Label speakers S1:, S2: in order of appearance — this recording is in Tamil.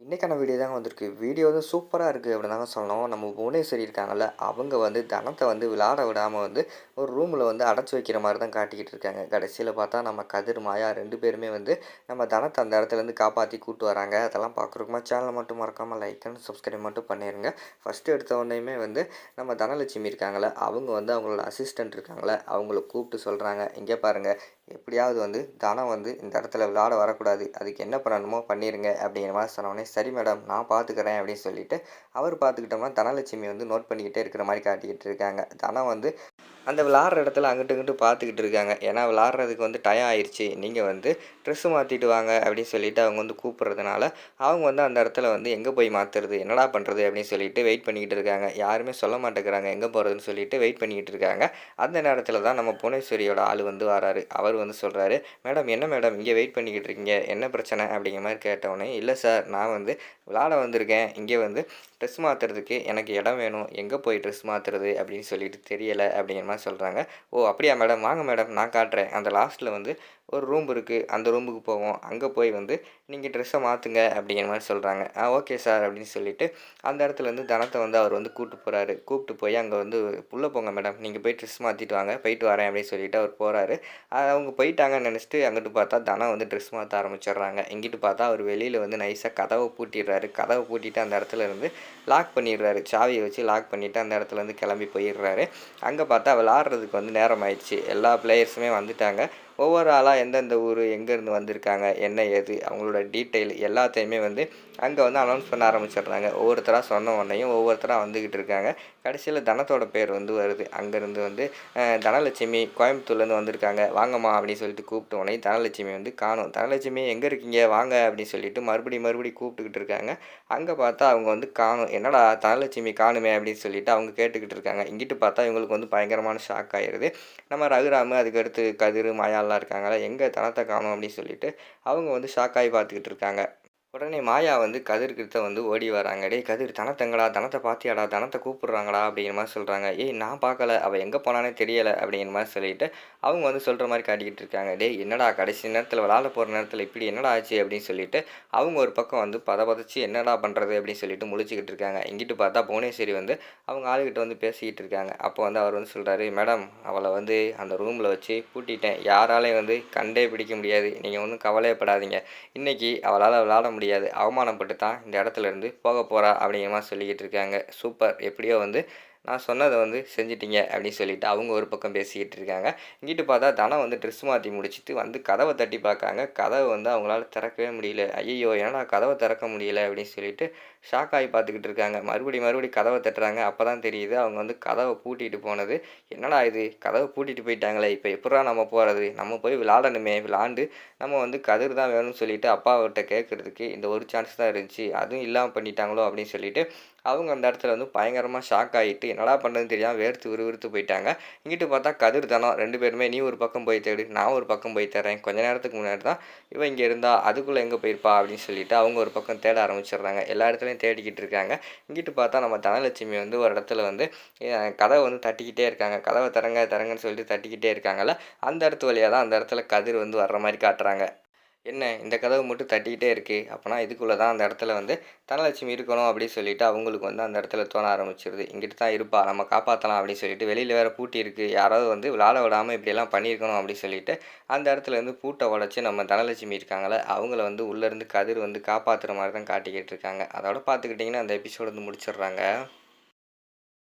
S1: இன்றைக்கான வீடியோ தாங்க வந்திருக்கு. வீடியோ வந்து சூப்பராக இருக்குது அப்படின்னு தாங்க சொல்லணும். நம்ம புவனேஸ்வரி இருக்காங்கல்ல அவங்க வந்து தனத்தை வந்து விளாட விடாமல் வந்து ஒரு ரூமில் வந்து அடைச்சி வைக்கிற மாதிரி தான் காட்டிக்கிட்டு இருக்காங்க. கடைசியில் பார்த்தா நம்ம கதிர் மாயா ரெண்டு பேருமே வந்து நம்ம தனத்தை அந்த இடத்துலேருந்து காப்பாற்றி கூட்டு வராங்க. அதெல்லாம் பார்க்குறக்குமா சேனலை மட்டும் மறக்காமல் லைக் அண்ட் சப்ஸ்கிரைப் மட்டும் பண்ணிடுங்க ஃபஸ்ட்டு எடுத்த உடனேயுமே வந்து நம்ம தனலட்சுமி இருக்காங்களே அவங்க வந்து அவங்களோட அசிஸ்டண்ட் இருக்காங்களே அவங்கள கூப்பிட்டு சொல்கிறாங்க இங்கே பாருங்கள் எப்படியாவது வந்து தனம் வந்து இந்த இடத்துல விளையாட வரக்கூடாது. அதுக்கு என்ன பண்ணணுமோ பண்ணிடுங்க அப்படிங்கிற மாதிரி சொன்னோடனே சரி மேடம் நான் பார்த்துக்கிறேன் அப்படின்னு சொல்லிட்டு அவர் பார்த்துக்கிட்டோம்னா தனலட்சுமி வந்து நோட் பண்ணிக்கிட்டே இருக்கிற மாதிரி காட்டிக்கிட்டு இருக்காங்க. தனம் வந்து அந்த விளாட்ற இடத்துல அங்கிட்டு இங்கிட்டு பார்த்துக்கிட்டு இருக்காங்க. ஏன்னா விளாட்றதுக்கு வந்து டயம் ஆயிடுச்சு நீங்கள் வந்து ட்ரெஸ்ஸு மாற்றிட்டு வாங்க அப்படின்னு சொல்லிட்டு அவங்க வந்து கூப்பிட்றதுனால அவங்க வந்து அந்த இடத்துல வந்து எங்கே போய் மாற்றுறது என்னடா பண்ணுறது அப்படின்னு சொல்லிட்டு வெயிட் பண்ணிக்கிட்டு இருக்காங்க. யாருமே சொல்ல மாட்டேங்கிறாங்க எங்கே போகிறதுன்னு சொல்லிட்டு வெயிட் பண்ணிக்கிட்டு இருக்காங்க. அந்த நேரத்தில் தான் நம்ம புவனேஸ்வரியோட ஆள் வந்து வராரு. அவர் வந்து சொல்கிறாரு மேடம் என்ன மேடம்? இங்கே வெயிட் பண்ணிக்கிட்டு இருக்கீங்க. என்ன பிரச்சனை? அப்படிங்கிற மாதிரி கேட்டவுடனே இல்லை சார் நான் வந்து விளாட வந்திருக்கேன். இங்கே வந்து ட்ரெஸ் மாற்றுறதுக்கு எனக்கு இடம் வேணும். எங்கே போய் ட்ரெஸ் மாற்றுறது அப்படின்னு சொல்லிட்டு தெரியலை அப்படிங்கிற மாதிரி சொல்கிறாங்க ஓ அப்படியா மேடம் வாங்க மேடம் நான் காட்டுறேன். அந்த லாஸ்ட்டில் வந்து ஒரு ரூம் இருக்குது அந்த ரூமுக்கு போவோம். அங்கே போய் வந்து நீங்கள் ட்ரெஸ்ஸை மாற்றுங்க அப்படிங்கிற மாதிரி சொல்கிறாங்க ஆ ஓகே சார் அப்படின்னு சொல்லிட்டு அந்த இடத்துல வந்து தனத்தை வந்து அவர் வந்து கூப்பிட்டு போகிறாரு கூப்பிட்டு போய் அங்கே வந்து உள்ளே போங்க மேடம் நீங்கள் போய் ட்ரெஸ் மாற்றிட்டு வாங்க. போயிட்டு வரேன் அப்படின்னு சொல்லிட்டு அவர் போகிறாரு அவங்க போயிட்டாங்கன்னு நினச்சிட்டு அங்கிட்டு பார்த்தா தனம் வந்து ட்ரெஸ் மாற்ற ஆரம்பிச்சிடுறாங்க. இங்கிட்டு பார்த்தா அவர் வெளியில் வந்து நைஸாக கதவை பூட்டிடுறாரு. கதவை பூட்டிட்டு அந்த இடத்துல இருந்து லாக் பண்ணிடுறாரு. சாவியை வச்சு லாக் பண்ணிவிட்டு அந்த இடத்துல இருந்து கிளம்பி போயிடுறாரு. அங்கே பார்த்தா விளாட்றதுக்கு வந்து நேரம் ஆயிடுச்சு. எல்லா பிளேயர்ஸுமே வந்துட்டாங்க. ஒவ்வொரு ஆளாக எந்தெந்த ஊர் எங்கேருந்து வந்திருக்காங்க என்ன ஏது அவங்களோட டீட்டெயில் எல்லாத்தையுமே வந்து அங்கே வந்து அனௌன்ஸ் பண்ண ஆரம்பிச்சிடுறாங்க. ஒவ்வொருத்தராக சொன்ன உடனேயும் ஒவ்வொருத்தராக வந்துக்கிட்டு இருக்காங்க. கடைசியில் தனத்தோட பேர் வந்து வருது. அங்கேருந்து வந்து தனலட்சுமி கோயம்புத்தூர்லேருந்து வந்திருக்காங்க. வாங்கம்மா அப்படின்னு சொல்லிட்டு கூப்பிட்ட உடனே தனலட்சுமி வந்து காணும். தனலட்சுமி எங்கே இருக்கீங்க? வாங்க அப்படின்னு சொல்லிட்டு மறுபடி மறுபடி கூப்பிட்டுக்கிட்டு இருக்காங்க. அங்கே பார்த்தா அவங்க வந்து காணும். என்னடா தனலட்சுமி காணுமே அப்படின்னு சொல்லிட்டு அவங்க கேட்டுக்கிட்டு இருக்காங்க. இங்கிட்டு பார்த்தா இவங்களுக்கு வந்து பயங்கரமான ஷாக் ஆயிடுது நம்ம ரகுராமு அதுக்கடுத்து கதிர் நல்லா இருக்காங்களா எங்கே தனத்தை காணும் அப்படின்னு சொல்லிட்டு அவங்க வந்து ஷாக்காகி பார்த்துக்கிட்டு இருக்காங்க. உடனே மாயா வந்து கதிர்கிட்ட வந்து ஓடி வராங்க. டேய் கதிர் தனத்தங்கடா தனத்தை பாத்தியாடா தனத்தை கூப்பிட்றாங்கடா அப்படிங்கிற மாதிரி சொல்கிறாங்க ஏய் நான் பார்க்கல அவள் எங்கே போனானே தெரியலை அப்படிங்கிற மாதிரி சொல்லிட்டு அவங்க வந்து சொல்கிற மாதிரி காட்டிக்கிட்டு இருக்காங்க. டேய் என்னடா கடைசி நேரத்தில் விளாட போகிற நேரத்தில் இப்படி என்னடா ஆச்சு? அப்படின்னு சொல்லிட்டு அவங்க ஒரு பக்கம் வந்து பத பதச்சு என்னடா பண்ணுறது அப்படின்னு சொல்லிட்டு முழிச்சிக்கிட்டு இருக்காங்க. இங்கிட்டு பார்த்தா புவனேஸ்வரி வந்து அவங்க ஆளுகிட்ட வந்து பேசிக்கிட்டு இருக்காங்க. அப்போ வந்து அவர் வந்து சொல்கிறாரு மேடம் அவளை வந்து அந்த ரூமில் வச்சு பூட்டிட்டேன். யாராலையும் வந்து கண்டே பிடிக்க முடியாது. நீங்கள் ஒன்றும் கவலையப்படாதீங்க. இன்றைக்கி அவளால் விளாட முடியும் முடியாது. அவமானப்பட்டு தான் இந்த இடத்துலேருந்து போக போகிறா அப்படிங்கிற மாதிரி சொல்லிக்கிட்டு இருக்காங்க. சூப்பர். எப்படியோ வந்து நான் சொன்னதை வந்து செஞ்சிட்டிங்க அப்படின்னு சொல்லிட்டு அவங்க ஒரு பக்கம் பேசிக்கிட்டு இருக்காங்க. இங்கிட்டு பார்த்தா தனம் வந்து ட்ரெஸ் மாற்றி முடிச்சுட்டு வந்து கதவை தட்டி பார்க்காங்க. கதவை வந்து அவங்களால திறக்கவே முடியல. ஐயோ ஏன்னா கதவை திறக்க முடியல அப்படின்னு சொல்லிட்டு ஷாக் ஆகி பார்த்துக்கிட்டு இருக்காங்க. மறுபடி மறுபடி கதவை தட்டுறாங்க. அப்போ தான் தெரியுது அவங்க வந்து கதவை பூட்டிட்டு போனது. என்னடா இது? கதவை பூட்டிட்டு போயிட்டாங்களே. இப்போ எப்படா நம்ம போகிறது நம்ம போய் விளாடணுமே விளாண்டு நம்ம வந்து கதிர் தான் வேணும்னு சொல்லிட்டு அப்பாவிட்ட கேட்குறதுக்கு இந்த ஒரு சான்ஸ் தான் இருந்துச்சு. அதுவும் இல்லாமல் பண்ணிட்டாங்களோ அப்படின்னு சொல்லிட்டு அவங்க அந்த இடத்துல வந்து பயங்கரமாக ஷாக் ஆகிட்டு என்னடா பண்ணுறதுன்னு தெரியாமல் வேர்த்து விறுவிறுத்து போயிட்டாங்க. இங்கிட்டு பார்த்தா கதிர் தனம் ரெண்டு பேருமே நீ ஒரு பக்கம் போய் தேடு நான் ஒரு பக்கம் போய் தரேன் கொஞ்ச நேரத்துக்கு முன்னாடி தான் இவன் இங்கே இருந்தா அதுக்குள்ளே எங்கே போயிருப்பா அப்படின்னு சொல்லிட்டு அவங்க ஒரு பக்கம் தேட ஆரம்பிச்சிடுறாங்க. எல்லா இடத்துலையும் தேடிக்கிட்டு இருக்காங்க. இங்கிட்டு பார்த்தா நம்ம தனலட்சுமி வந்து ஒரு இடத்துல வந்து கதவை வந்து தட்டிக்கிட்டே இருக்காங்க. கதவை தரங்க தரங்கன்னு சொல்லிட்டு தட்டிக்கிட்டே இருக்காங்கல்ல அந்த இடத்து வழியாக தான் அந்த இடத்துல கதிர் வந்து வர்ற மாதிரி காட்டுறாங்க. என்ன இந்த கதவு மட்டும் தட்டிக்கிட்டே இருக்குது அப்போனா இதுக்குள்ளே தான் அந்த இடத்துல வந்து தனலட்சுமி இருக்கணும் அப்படின்னு சொல்லிட்டு அவங்களுக்கு வந்து அந்த இடத்துல தோண ஆரம்பிச்சிருது. இங்கிட்டு தான் இருப்பா நம்ம காப்பாற்றலாம் அப்படின்னு சொல்லிட்டு வெளியில் வேறு பூட்டி இருக்குது யாராவது வந்து விளாட விடாமல் இப்படியெல்லாம் பண்ணியிருக்கணும் அப்படின்னு சொல்லிட்டு அந்த இடத்துல இருந்து பூட்டை உடச்சி நம்ம தனலட்சுமி இருக்காங்களே அவங்கள வந்து உள்ளேருந்து கதிர் வந்து காப்பாற்றுற மாதிரி தான் காட்டிக்கிட்டு இருக்காங்க. அதோட பார்த்துக்கிட்டிங்கன்னா அந்த எபிசோடு வந்து முடிச்சிடுறாங்க.